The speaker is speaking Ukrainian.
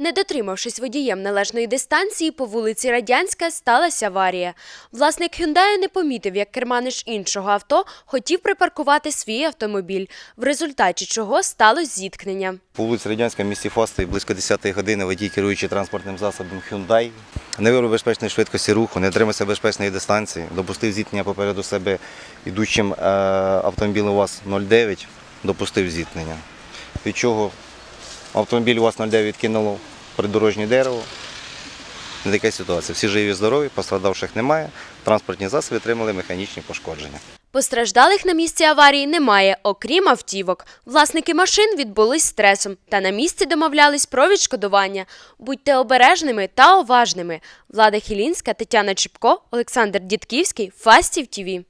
Не дотримавшись водієм належної дистанції, по вулиці Радянська сталася аварія. Власник Hyundai не помітив, як керманич іншого авто хотів припаркувати свій автомобіль, в результаті чого сталося зіткнення. По вулиці Радянська в місті Фасти близько 10 години водій, керуючи транспортним засобом Hyundai, не виявив безпечної швидкості руху, не тримався безпечної дистанції, допустив зіткнення попереду себе ідучим е, автомобілем УАЗ-09, допустив зіткнення. Від чого автомобіль УАЗ-09 відкинуло придорожнє дерево. Не така ситуація. Всі живі, і здорові, пострадавших немає. Транспортні засоби отримали механічні пошкодження. Постраждалих на місці аварії немає, окрім автівок. Власники машин відбулись стресом та на місці домовлялись про відшкодування. Будьте обережними та уважними. Влада Хілінська, Тетяна Чіпко, Олександр Дідківський, Фастів ТІВІ.